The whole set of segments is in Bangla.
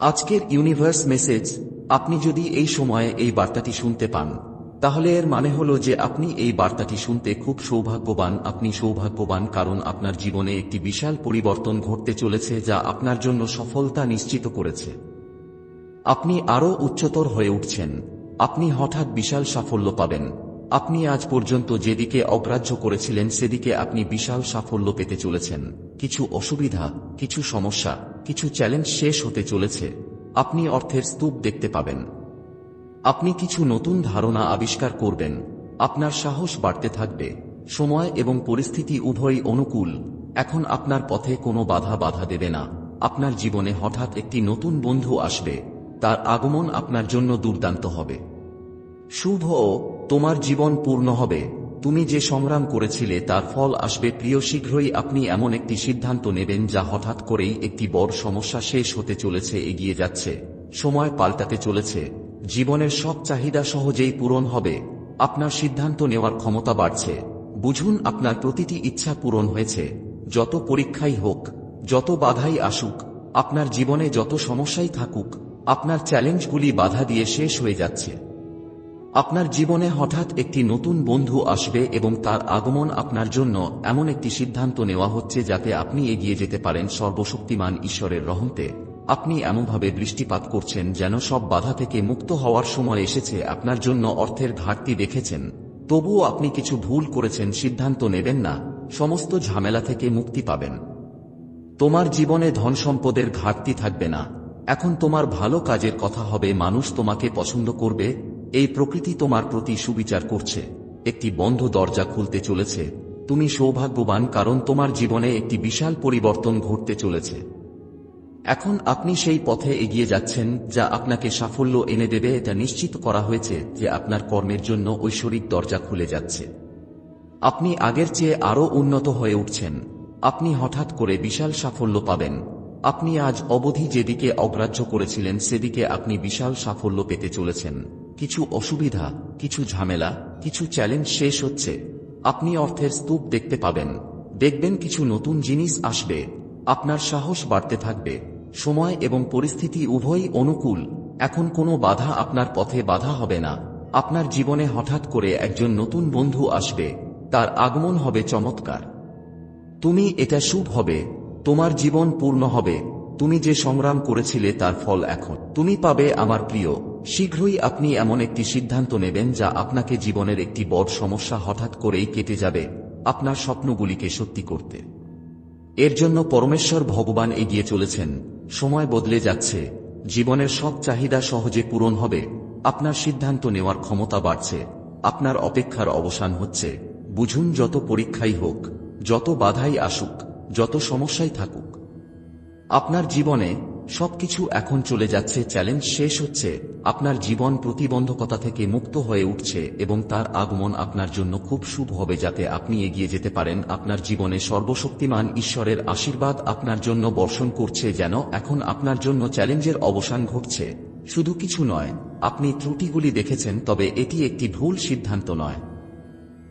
আজকের ইউনিভার্স মেসেজ, আপনি যদি এই সময়ে এই বার্তাটি শুনতে পান, তাহলে এর মানে হল যে আপনি এই বার্তাটি শুনতে খুব সৌভাগ্যবান, আপনি সৌভাগ্যবান কারণ আপনার জীবনে একটি বিশাল পরিবর্তন ঘটতে চলেছে যা আপনার জন্য সফলতা নিশ্চিত করেছে। আপনি আরও উচ্চতর হয়ে উঠছেন, আপনি হঠাৎ বিশাল সাফল্য পাবেন। আপনি আজ পর্যন্ত যেদিকে অগ্রাহ্য করেছিলেন, সেদিকে আপনি বিশাল সাফল্য পেতে চলেছেন। কিছু অসুবিধা, কিছু সমস্যা কিছু চ্যালেঞ্জ শেষ হতে চলেছে। আপনি অর্থের স্তূপ দেখতে পাবেন। আপনি কিছু নতুন ধারণা আবিষ্কার করবেন। আপনার সাহস বাড়তে থাকবে। সময় এবং পরিস্থিতি উভয়ই অনুকূল। এখন আপনার পথে কোনো বাধা বাধা দেবে না। আপনার জীবনে হঠাৎ একটি নতুন বন্ধু আসবে। তার আগমন আপনার জন্য দুর্দান্ত হবে। শুভ তোমার জীবন পূর্ণ হবে। তুমি যে সংগ্রাম করেছিলে, তার ফল আসবে প্রিয় শীঘ্রই। আপনি এমন একটি সিদ্ধান্ত নেবেন যা হঠাৎ করেই একটি বড় সমস্যা শেষ হতে চলেছে, এগিয়ে যাচ্ছে। সময় পাল্টাতে চলেছে। জীবনের সব চাহিদা সহজেই পূরণ হবে। আপনার সিদ্ধান্ত নেওয়ার ক্ষমতা বাড়ছে। বুঝুন, আপনার প্রতিটি ইচ্ছা পূরণ হয়েছে। যত পরীক্ষাই হোক, যত বাধাই আসুক, আপনার জীবনে যত সমস্যাই থাকুক, আপনার চ্যালেঞ্জগুলি বাধা দিয়ে শেষ হয়ে যাচ্ছে। আপনার জীবনে হঠাৎ একটি নতুন বন্ধু আসবে এবং তার আগমন আপনার জন্য এমন একটি সিদ্ধান্ত নেওয়া হচ্ছে যাতে আপনি এগিয়ে যেতে পারেন সর্বশক্তিমান ঈশ্বরের রহমতে। আপনি এমনভাবে দৃষ্টিপাত করছেন যেন সব বাধা থেকে মুক্ত হওয়ার সময় এসেছে, আপনার জন্য অর্থের ঘাটতি দেখেছেন। তবুও আপনি কিছু ভুল করেছেন, সিদ্ধান্ত নেবেন না, সমস্ত ঝামেলা থেকে মুক্তি পাবেন। তোমার জীবনে ধন সম্পদের ঘাটতি থাকবে না। এখন তোমার ভালো কাজের কথা হবে, মানুষ তোমাকে পছন্দ করবে এই প্রকৃতি তোমার প্রতি সুবিচার করছে। একটি বন্ধ দরজা খুলতে চলেছে। তুমি সৌভাগ্যবান কারণ তোমার জীবনে একটি বিশাল পরিবর্তন ঘটতে চলেছে। এখন আপনি সেই পথে এগিয়ে যাচ্ছেন যা আপনাকে সাফল্য এনে দেবে, এটা নিশ্চিত করা হয়েছে যে আপনার কর্মের জন্য ঐশ্বরিক দরজা খুলে যাচ্ছে। আপনি আগের চেয়ে আরও উন্নত হয়ে উঠছেন। আপনি হঠাৎ করে বিশাল সাফল্য পাবেন। আপনি আজ অবধি যেদিকে অগ্রাহ্য করেছিলেন, সেদিকে আপনি বিশাল সাফল্য পেতে চলেছেন। কিছু অসুবিধা, কিছু ঝামেলা, কিছু চ্যালেঞ্জ শেষ হচ্ছে। আপনি অর্থের স্তূপ দেখতে পাবেন। দেখবেন কিছু নতুন জিনিস আসবে। আপনার সাহস বাড়তে থাকবে। সময় এবং পরিস্থিতি উভয়ই অনুকূল। এখন কোনো বাধা আপনার পথে বাধা হবে না। আপনার জীবনে হঠাৎ করে একজন নতুন বন্ধু আসবে। তার আগমন হবে চমৎকার। তুমি এটা শুভ হবে। তোমার জীবন পূর্ণ হবে। তুমি যে সংগ্রাম করেছিলে তার ফল এখন। তুমি পাবে আমার প্রিয়। শীঘ্রই আপনি এমন একটি সিদ্ধান্ত নেবেন যা আপনাকে জীবনের একটি বড় সমস্যা হঠাৎ করেই কেটে যাবে আপনার স্বপ্নগুলিকে সত্যি করতে। এর জন্য পরমেশ্বর ভগবান এগিয়ে চলেছেন। সময় বদলে যাচ্ছে। জীবনের সব চাহিদা সহজে পূরণ হবে। আপনার সিদ্ধান্ত নেওয়ার ক্ষমতা বাড়ছে। আপনার অপেক্ষার অবসান হচ্ছে। বুঝুন, যত পরীক্ষাই হোক, যত বাধাই আসুক, যত সমস্যাই থাকুক, আপনার জীবনে সবকিছু এখন চলে যাচ্ছে, চ্যালেঞ্জ শেষ হচ্ছে, আপনার জীবন প্রতিবন্ধকতা থেকে মুক্ত হয়ে উঠছে এবং তার আগমন আপনার জন্য খুব শুভ হবে যাতে আপনি এগিয়ে যেতে পারেন। আপনার জীবনে সর্বশক্তিমান ঈশ্বরের আশীর্বাদ আপনার জন্য বর্ষণ করছে যেন এখন আপনার জন্য চ্যালেঞ্জের অবসান ঘটছে। শুধু কিছু নয়, আপনি ত্রুটিগুলি দেখেছেন, তবে এটি একটি ভুল সিদ্ধান্ত নয়।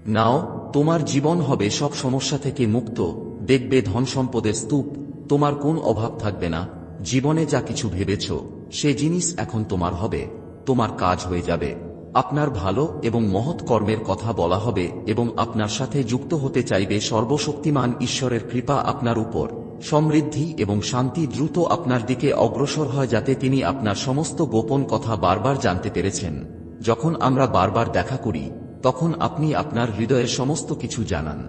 নাও, তোমার জীবন হবে সব সমস্যা থেকে মুক্ত। দেখবে ধন সম্পদের স্তূপ, তোমার কোন অভাব থাকবে না। জীবনে যা কিছু ভেবেছ, সে জিনিস এখন তোমার হবে, তোমার কাজ হয়ে যাবে। আপনার ভালো এবং মহৎ কর্মের কথা বলা হবে এবং আপনার সাথে যুক্ত হতে চাইবে সর্বশক্তিমান ঈশ্বরের কৃপা আপনার উপর। সমৃদ্ধি এবং শান্তি দ্রুত আপনার দিকে অগ্রসর হয় যাতে তিনি আপনার সমস্ত গোপন কথা বারবার জানতে পেরেছেন। যখন আমরা বারবার দেখা করি, তখন আপনি আপনার হৃদয়ের সমস্ত কিছু জানান।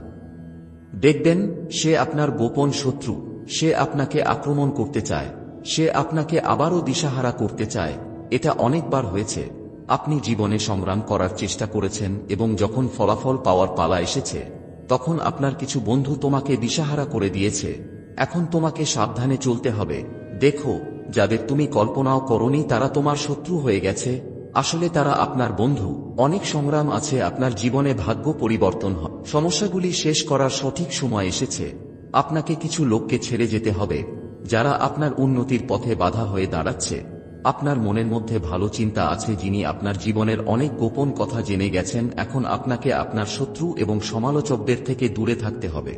দেখবেন, সে আপনার গোপন শত্রু, সে আপনাকে আক্রমণ করতে চায়। সে আপনাকে আবারও দিশাহারা করতে চায়। এটা অনেকবার হয়েছে। আপনি জীবনে সংগ্রাম করার চেষ্টা করেছেন এবং যখন ফলাফল পাওয়ার পালা এসেছে, তখন আপনার কিছু বন্ধু তোমাকে দিশাহারা করে দিয়েছে। এখন তোমাকে সাবধানে চলতে হবে। দেখো, যাদের তুমি কল্পনাও করনি তারা তোমার শত্রু হয়ে গেছে। আসলে তারা আপনার বন্ধু। অনেক সংগ্রাম আছে আপনার জীবনে ভাগ্য পরিবর্তন হয় সমস্যাগুলি শেষ করার সঠিক সময় এসেছে। আপনাকে কিছু লোককে ছেড়ে যেতে হবে। যারা আপনার উন্নতির পথে বাধা হয়ে দাঁড়াচ্ছে, আপনার মনের মধ্যে ভালো চিন্তা আছে যিনি আপনার জীবনের অনেক গোপন কথা জেনে গেছেন, এখন আপনাকে আপনার শত্রু এবং সমালোচকদের থেকে দূরে থাকতে হবে।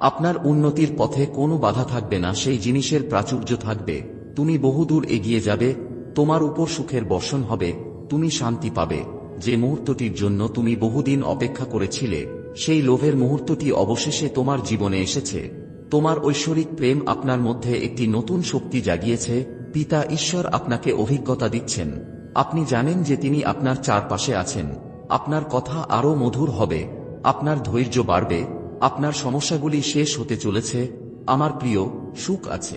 আপনার উন্নতির পথে কোনো বাধা থাকবে না, সেই জিনিসের প্রাচুর্য থাকবে। তুমি বহুদূর এগিয়ে যাবে, তোমার উপর সুখের বর্ষণ হবে, তুমি শান্তি পাবে। যে মুহূর্তটির জন্য তুমি বহুদিন অপেক্ষা করেছিলে, সেই লোভের মুহূর্তটি অবশেষে তোমার জীবনে এসেছে। তোমার ঐশ্বরিক প্রেম আপনার মধ্যে একটি নতুন শক্তি জাগিয়েছে, পিতা ঈশ্বর আপনাকে অভিজ্ঞতা দিচ্ছেন। আপনি জানেন যে তিনি আপনার চারপাশে আছেন। আপনার কথা আরও মধুর হবে, আপনার ধৈর্য বাড়বে, আপনার সমস্যাগুলি শেষ হতে চলেছে, আমার প্রিয়, সুখ আছে।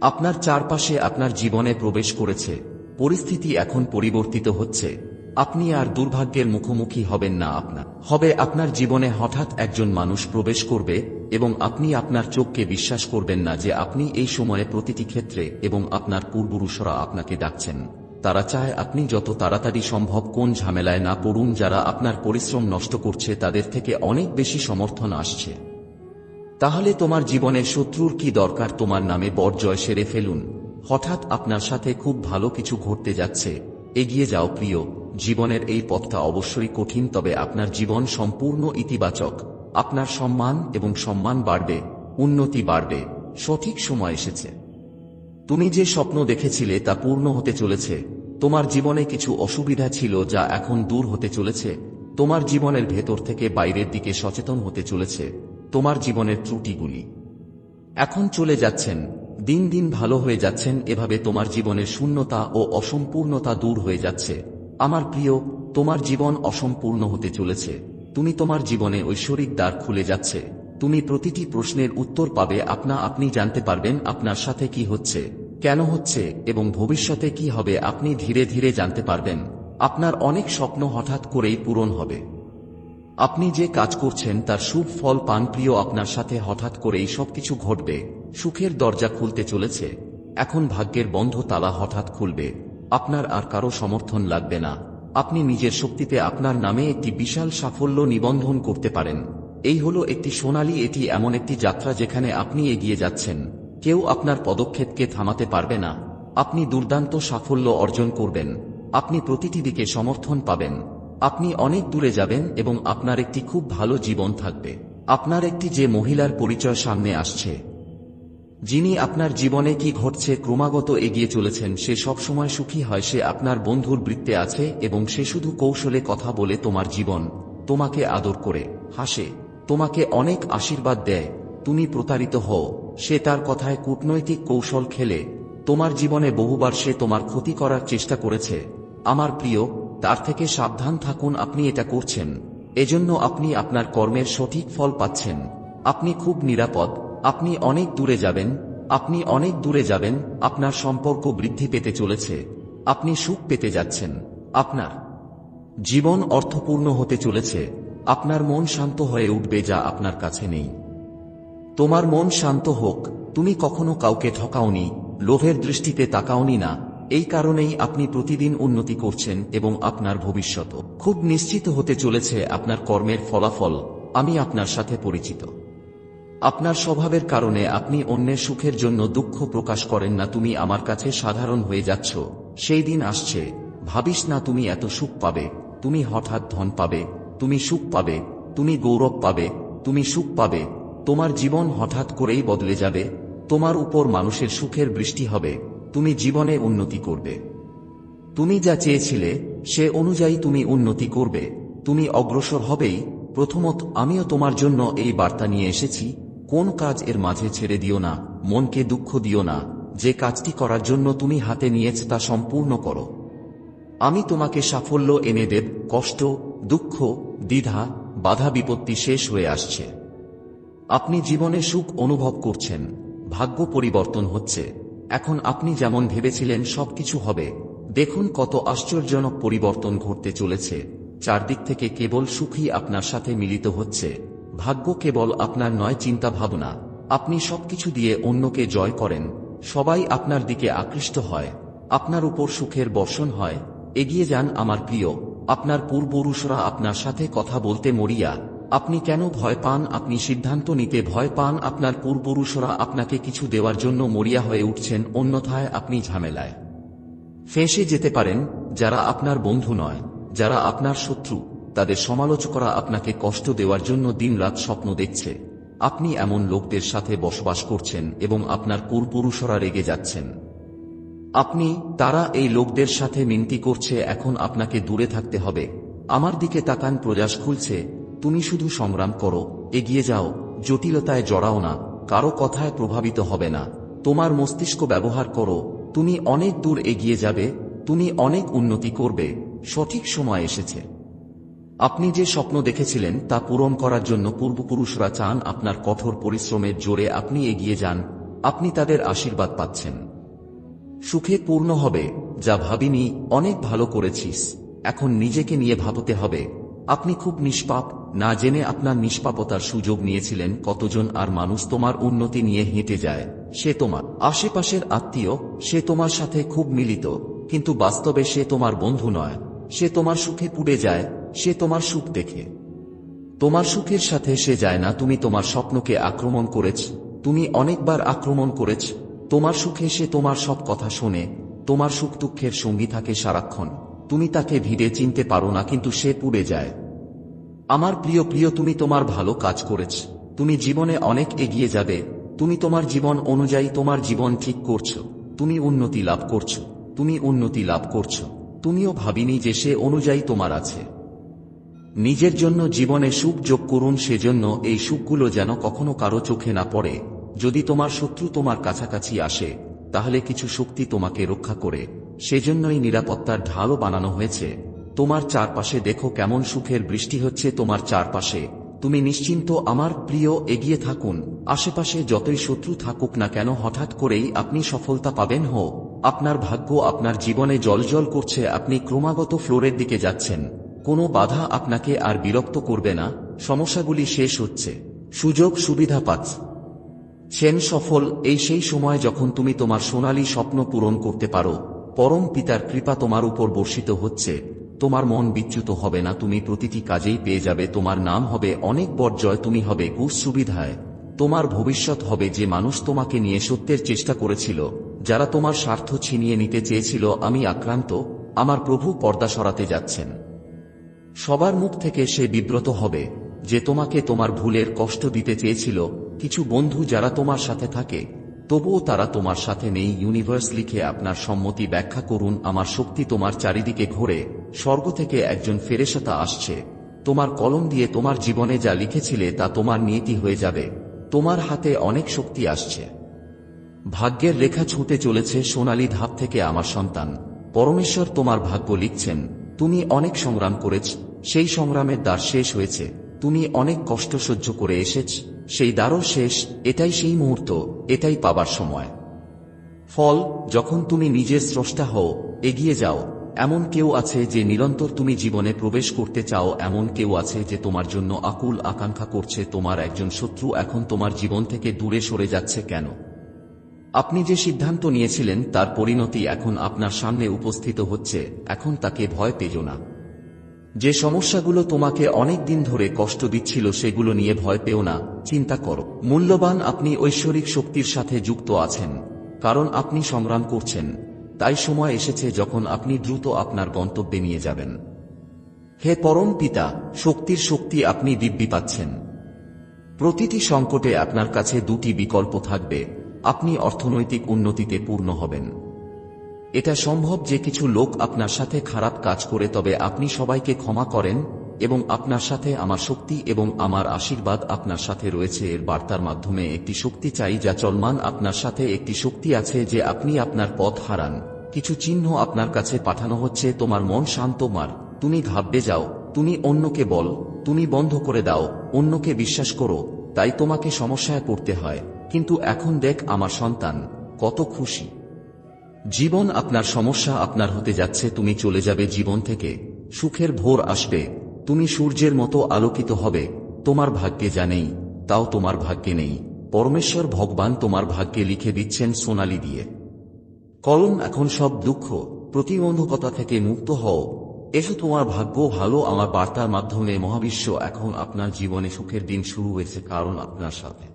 আপনার চারপাশে আপনার জীবনে প্রবেশ করেছে, পরিস্থিতি এখন পরিবর্তিত হচ্ছে। আপনি আর দুর্ভাগ্যের মুখোমুখি হবেন না আপনার। হবে আপনার জীবনে হঠাৎ একজন মানুষ প্রবেশ করবে এবং আপনি আপনার চোখকে বিশ্বাস করবেন না যে আপনি এই সময়ে প্রতিটি ক্ষেত্রে এবং আপনার পূর্বপুরুষরা আপনাকে ডাকছেন। তারা চায় আপনি যত তাড়াতাড়ি সম্ভব কোন ঝামেলায় না পড়ুন, যারা আপনার পরিশ্রম নষ্ট করছে তাদের থেকে অনেক বেশি সমর্থন আসছে। তাহলে তোমার জীবনের শত্রুর কি দরকার? তোমার নামে বরজয় সেরে ফেলুন। হঠাৎ আপনার সাথে খুব ভালো কিছু ঘটতে যাচ্ছে। এগিয়ে যাও প্রিয়। জীবনের এই পথটা অবশ্যই কঠিন, তবে আপনার জীবন সম্পূর্ণ ইতিবাচক। আপনার সম্মান এবং সম্মান বাড়বে, উন্নতি বাড়বে, সঠিক সময় এসেছে। তুমি যে স্বপ্ন দেখেছিলে তা পূর্ণ হতে চলেছে, তোমার জীবনে কিছু অসুবিধা ছিল যা এখন দূর হতে চলেছে, তোমার জীবনের ভেতর থেকে বাইরের দিকে সচেতন হতে চলেছে, তোমার জীবনের ত্রুটিগুলি। এখন চলে যাচ্ছেন, দিন দিন ভালো হয়ে যাচ্ছেন, এভাবে তোমার জীবনের শূন্যতা ও অসম্পূর্ণতা দূর হয়ে যাচ্ছে। আমার প্রিয়, তোমার জীবন অসম্পূর্ণ হতে চলেছে। তুমি তোমার জীবনে ঐশ্বরিক দ্বার খুলে যাচ্ছে। তুমি প্রতিটি প্রশ্নের উত্তর পাবে, আপনা আপনি জানতে পারবেন আপনার সাথে কি হচ্ছে, কেন হচ্ছে, এবং ভবিষ্যতে কি হবে আপনি ধীরে ধীরে জানতে পারবেন। আপনার অনেক স্বপ্ন হঠাৎ করেই পূরণ হবে। আপনি যে কাজ করছেন তার শুভ ফল পান প্রিয় আপনার সাথে হঠাৎ করেই সবকিছু ঘটবে। সুখের দরজা খুলতে চলেছে। এখন ভাগ্যের বন্ধ তালা হঠাৎ খুলবে। আপনার আর কারও সমর্থন লাগবে না। আপনি নিজের শক্তিতে আপনার নামে একটি বিশাল সাফল্য নিবন্ধন করতে পারেন। এই হলো একটি সোনালী, এটি এমন একটি যাত্রা যেখানে আপনি এগিয়ে যাচ্ছেন। কেউ আপনার পদক্ষেপকে থামাতে পারবে না। আপনি দুর্দান্ত সাফল্য অর্জন করবেন। আপনি প্রতিটি দিকে সমর্থন পাবেন। আপনি অনেক দূরে যাবেন এবং আপনার একটি খুব ভালো জীবন থাকবে। আপনার একটি যে মহিলার পরিচয় সামনে আসছে। যিনি আপনার জীবনে কি ঘটছে ক্রমাগত এগিয়ে চলেছেন, সে সবসময় সুখী হয়, সে আপনার বন্ধুর বৃত্তে আছে এবং সে শুধু কৌশলে কথা বলে তোমার জীবন, তোমাকে আদর করে, হাসে, তোমাকে অনেক আশীর্বাদ দেয়, তুমি প্রতারিত হও, সে তার কথায় কূটনৈতিক কৌশল খেলে, তোমার জীবনে বহুবার সে তোমার ক্ষতি করার চেষ্টা করেছে, আমার প্রিয়, তার থেকে সাবধান থাকুন আপনি এটা করছেন, এজন্য আপনি আপনার কর্মের সঠিক ফল পাচ্ছেন, আপনি খুব নিরাপদ আপনি অনেক দূরে যাবেন, আপনি অনেক দূরে যাবেন, আপনার সম্পর্ক বৃদ্ধি পেতে চলেছে, আপনি সুখ পেতে যাচ্ছেন, আপনার জীবন অর্থপূর্ণ হতে চলেছে, আপনার মন শান্ত হয়ে উঠবে যা আপনার কাছে নেই। তোমার মন শান্ত হোক, তুমি কখনো কাউকে ঠকাওনি, লোভের দৃষ্টিতে তাকাওনি না, এই কারণেই আপনি প্রতিদিন উন্নতি করছেন এবং আপনার ভবিষ্যৎ খুব নিশ্চিত হতে চলেছে, আপনার কর্মের ফলাফল, আমি আপনার সাথে পরিচিত। আপনার স্বভাবের কারণে আপনি অন্যের সুখের জন্য দুঃখ প্রকাশ করেন না, তুমি আমার কাছে সাধারণ হয়ে যাচ্ছ। সেই দিন আসছে। ভাবিস না তুমি এত সুখ পাবে। তুমি হঠাৎ ধন পাবে। তুমি সুখ পাবে। তুমি গৌরব পাবে। তুমি সুখ পাবে। তোমার জীবন হঠাৎ করেই বদলে যাবে। তোমার উপর মানুষের সুখের বৃষ্টি হবে। তুমি জীবনে উন্নতি করবে। তুমি যা চেয়েছিলে, সে অনুযায়ী তুমি উন্নতি করবে। তুমি অগ্রসর হবেই। প্রথমত, আমিও তোমার জন্য এই বার্তা নিয়ে এসেছি। কোন কাজ এর মাঝে ছেড়ে দিও না, মনকে দুঃখ দিও না, যে কাজটি করার জন্য তুমি হাতে নিয়েছ তা সম্পূর্ণ করো। আমি তোমাকে সাফল্য এনে দেব, কষ্ট, দুঃখ, দ্বিধা, বাধা বিপত্তি শেষ হয়ে আসছে। আপনি জীবনে সুখ অনুভব করছেন, ভাগ্য পরিবর্তন হচ্ছে। এখন আপনি যেমন ভেবেছিলেন সবকিছু হবে, দেখুন কত আশ্চর্যজনক পরিবর্তন ঘটতে চলেছে, চারদিক থেকে কেবল সুখী আপনার সাথে মিলিত হচ্ছে। ভাগ্য কেবল আপনার নয়, চিন্তা ভাবনা। আপনি সবকিছু দিয়ে অন্যকে জয় করেন, সবাই আপনার দিকে আকৃষ্ট হয়, আপনার উপর সুখের বর্ষণ হয়, এগিয়ে যান আমার প্রিয়, আপনার পূর্বপুরুষরা আপনার সাথে কথা বলতে মরিয়া, আপনি কেন ভয় পান, আপনি সিদ্ধান্ত নিতে ভয় পান, আপনার পূর্বপুরুষরা আপনাকে কিছু দেওয়ার জন্য মরিয়া হয়ে উঠছেন, অন্যথায় আপনি ঝামেলায়। ফেঁসে যেতে পারেন, যারা আপনার বন্ধু নয়, যারা আপনার শত্রু। তাদের সমালোচকরা আপনাকে কষ্ট দেওয়ার জন্য দিনরাত স্বপ্ন দেখছে। আপনি এমন লোকদের সাথে বসবাস করছেন এবং আপনার পূর্বপুরুষরা রেগে যাচ্ছেন। আপনি, তারা এই লোকদের সাথে মিনতি করছে, এখন আপনাকে দূরে থাকতে হবে। আমার দিকে তাকান প্রজাস খুলছে। তুমি শুধু সংগ্রাম করো, এগিয়ে যাও, জটিলতায় জড়াও না, কারও কথায় প্রভাবিত হবে না। তোমার মস্তিষ্ক ব্যবহার করো, তুমি অনেক দূর এগিয়ে যাবে, তুমি অনেক উন্নতি করবে, সঠিক সময় এসেছে। আপনি যে স্বপ্ন দেখেছিলেন তা পূরণ করার জন্য পূর্বপুরুষরা চান আপনার কঠোর পরিশ্রমের জোরে আপনি এগিয়ে যান, আপনি তাদের আশীর্বাদ পাচ্ছেন। সুখে পূর্ণ হবে, যা ভাবিনি, অনেক ভালো করেছিস, এখন নিজেকে নিয়ে ভাবতে হবে। আপনি খুব নিষ্পাপ, না জেনে আপনার নিষ্পাপতার সুযোগ নিয়েছিলেন কতজন আর মানুষ তোমার উন্নতি নিয়ে হেঁটে যায়, সে তোমার আশেপাশের আত্মীয়, সে তোমার সাথে খুব মিলিত, কিন্তু বাস্তবে সে তোমার বন্ধু নয়, সে তোমার সুখে পুড়ে যায় সে তোমার সুখ দেখে। তোমার সুখের সাথে সে যায় না, তুমি তোমার স্বপ্নকে আক্রমণ করেছ, তুমি অনেকবার আক্রমণ করেছ, তোমার সুখে সে তোমার সব কথা শোনে, তোমার সুখ দুঃখের সঙ্গী থাকে সারাক্ষণ, তুমি তাকে ভিড়ে চিনতে পারো না কিন্তু সে পুড়ে যায়। আমার প্রিয় প্রিয়, তুমি তোমার ভালো কাজ করেছ, তুমি জীবনে অনেক এগিয়ে যাবে, তুমি তোমার জীবন অনুযায়ী তোমার জীবন ঠিক করছ, তুমি উন্নতি লাভ করছ, তুমি উন্নতি লাভ করছ, তুমিও ভাবিনি যে সে অনুযায়ী তোমার আছে। নিজের জন্য জীবনে সুখ যোগ করুন, সেজন্য এই সুখগুলো যেন কখনো কারও চোখে না পড়ে। যদি তোমার শত্রু তোমার কাছাকাছি আসে, তাহলে কিছু শক্তি তোমাকে রক্ষা করে। সেজন্যই নিরাপত্তার ঢালও বানানো হয়েছে। তোমার চারপাশে দেখো কেমন সুখের বৃষ্টি হচ্ছে তোমার চারপাশে। তুমি নিশ্চিন্ত আমার প্রিয়, এগিয়ে থাকুন। আশেপাশে যতই শত্রু থাকুক না কেন, হঠাৎ করেই আপনি সফলতা পাবেন, হো। আপনার ভাগ্য আপনার জীবনে জলজল করছে, আপনি ক্রমাগত ফ্লোরের দিকে যাচ্ছেন। কোনো বাধা আপনাকে আর বিরক্ত করবে না, সমস্যাগুলি শেষ হচ্ছে। সুযোগ সুবিধা পাচ্ছে। সেন সফল, এই সেই সময় যখন তুমি তোমার সোনালী স্বপ্ন পূরণ করতে পারো, পরম পিতার কৃপা তোমার উপর বর্ষিত হচ্ছে, তোমার মন বিচ্যুত হবে না, তুমি প্রতিটি কাজেই পেয়ে যাবে, তোমার নাম হবে অনেক জয় তুমি হবে ঘুষ সুবিধায়। তোমার ভবিষ্যৎ হবে যে মানুষ তোমাকে নিয়ে সত্যের চেষ্টা করেছিল, যারা তোমার স্বার্থ ছিনিয়ে নিতে চেয়েছিল, আমি আক্রান্ত, আমার প্রভু পর্দা সরাতে যাচ্ছেন। সবার মুখ থেকে সে বিব্রত হবে, যে তোমাকে তোমার ভুলের কষ্ট দিতে চেয়েছিল। কিছু বন্ধু যারা তোমার সাথে থাকে, তবুও তারা তোমার সাথে নেই। ইউনিভার্স লিখে আপনার সম্মতি ব্যাখ্যা করুন। আমার শক্তি তোমার চারিদিকে ঘোরে। স্বর্গ থেকে একজন ফেরেশতা আসছে। তোমার কলম দিয়ে তোমার জীবনে যা লিখেছিলে তা তোমার নিয়তি হয়ে যাবে। তোমার হাতে অনেক শক্তি আসছে। ভাগ্যের রেখা ছুঁতে চলেছে সোনালী ধাপ থেকে আমার সন্তান। পরমেশ্বর তোমার ভাগ্য লিখছেন। তুমি অনেক সংগ্রাম করেছ, সেই সংগ্রামের দ্বার শেষ হয়েছে। তুমি অনেক কষ্ট সহ্য করে এসেছ, সেই দ্বারও শেষ, এটাই সেই মুহূর্ত, এটাই পাবার সময়। ফল, যখন তুমি নিজের স্রষ্টা হও, এগিয়ে যাও, এমন কেউ আছে যে নিরন্তর তুমি জীবনে প্রবেশ করতে চাও, এমন কেউ আছে যে তোমার জন্য আকুল আকাঙ্ক্ষা করছে, তোমার একজন শত্রু এখন তোমার জীবন থেকে দূরে সরে যাচ্ছে কেন? আপনি যে সিদ্ধান্ত নিয়েছিলেন তার পরিণতি এখন আপনার সামনে উপস্থিত হচ্ছে, এখন তাকে ভয় পেজো না। যে সমস্যাগুলো তোমাকে অনেক দিন ধরে কষ্ট দিচ্ছিল সেগুলো নিয়ে ভয় পেও না, চিন্তা করো। মূল্যবান আপনি ঐশ্বরিক শক্তির সাথে যুক্ত আছেন, কারণ আপনি সংগ্রাম করছেন। তাই সময় এসেছে যখন আপনি দ্রুত আপনার গন্তব্যে নিয়ে যাবেন। হে পরম পিতা, শক্তির শক্তি আপনি দিব্যি পাচ্ছেন। প্রতিটি সংকটে আপনার কাছে দুটি বিকল্প থাকবে আপনি অর্থনৈতিক উন্নতিতে পূর্ণ হবেন। এটা সম্ভব যে কিছু লোক আপনার সাথে খারাপ কাজ করে তবে আপনি সবাইকে ক্ষমা করেন এবং আপনার সাথে আমার শক্তি এবং আমার আশীর্বাদ আপনার সাথে রয়েছে এর বার্তার মাধ্যমে একটি শক্তি চাই যা চলমান আপনার সাথে একটি শক্তি আছে যে আপনি আপনার পথ হারান। কিছু চিহ্ন আপনার কাছে পাঠানো হচ্ছে, তোমার মন শান্ত মার। তুমি ঘাবড়ে যাও, তুমি অন্যকে বল, তুমি বন্ধ করে দাও, অন্যকে বিশ্বাস করো, তাই তোমাকে সমস্যায় পড়তে হয়। কিন্তু এখন দেখ আমার সন্তান, কত খুশি। জীবন আপনার সমস্যা আপনার হতে যাচ্ছে, তুমি চলে যাবে জীবন থেকে, সুখের ভোর আসবে, তুমি সূর্যের মতো আলোকিত হবে, তোমার ভাগ্যে জানেই তাও তোমার ভাগ্যে নেই, পরমেশ্বর ভগবান তোমার ভাগ্যে লিখে দিচ্ছেন সোনালি দিয়ে। কলম এখন সব দুঃখ, প্রতিবন্ধকতা থেকে মুক্ত হও, এসো তোমার ভাগ্য ভালো, আমার বার্তার মাধ্যমে মহাবিশ্ব এখন আপনার জীবনে সুখের দিন শুরু হয়েছে কারণ আপনার সাথে।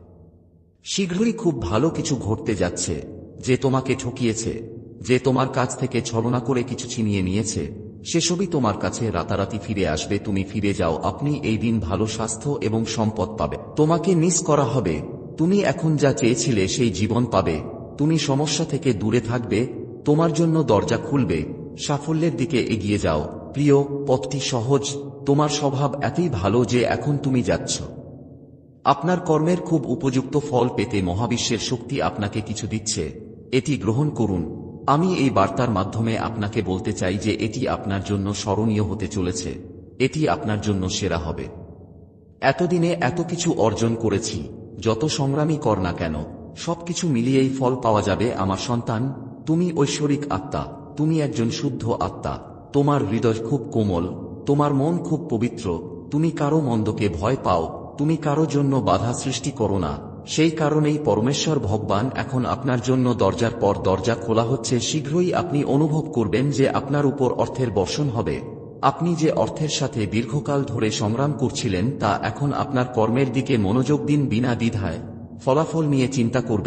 শীঘ্রই খুব ভালো কিছু ঘটতে যাচ্ছে, যে তোমাকে ঠকিয়েছে, যে তোমার কাছ থেকে ছলনা করে কিছু ছিনিয়ে নিয়েছে। সেসবই তোমার কাছে রাতারাতি ফিরে আসবে, তুমি ফিরে যাও, আপনি এই দিন ভালো স্বাস্থ্য এবং সম্পদ পাবে। তোমাকে মিস করা হবে, তুমি এখন যা চেয়েছিলে সেই জীবন পাবে। তুমি সমস্যা থেকে দূরে থাকবে, তোমার জন্য দরজা খুলবে, সাফল্যের দিকে এগিয়ে যাও। প্রিয়, পথটি সহজ, তোমার স্বভাব এতই ভালো যে এখন তুমি যাচ্ছ। আপনার কর্মের খুব উপযুক্ত ফল পেতে মহাবিশ্বের শক্তি আপনাকে কিছু দিচ্ছে। এটি গ্রহণ করুন। আমি এই বার্তার মাধ্যমে আপনাকে বলতে চাই যে এটি আপনার জন্য স্মরণীয় হতে চলেছে। এটি আপনার জন্য সেরা হবে। এতদিনে এত কিছু অর্জন করেছি, যত সংগ্রামী কর না কেন, সবকিছু মিলিয়েই ফল পাওয়া যাবে আমার সন্তান, তুমি ঐশ্বরিক আত্মা, তুমি একজন শুদ্ধ আত্মা, তোমার হৃদয় খুব কোমল, তোমার মন খুব পবিত্র, তুমি কারও মন্দকে ভয় পাও তুমি কারও জন্য বাধা সৃষ্টি করো না। সেই কারণেই পরমেশ্বর ভগবান এখন আপনার জন্য দরজার পর দরজা খোলা হচ্ছে। শীঘ্রই আপনি অনুভব করবেন যে আপনার উপর অর্থের বর্ষণ হবে। আপনি যে অর্থের সাথে দীর্ঘকাল ধরে সংগ্রাম করছিলেন, তা এখন আপনার কর্মের দিকে মনোযোগ দিন বিনা দ্বিধায়। ফলাফল নিয়ে চিন্তা করবেন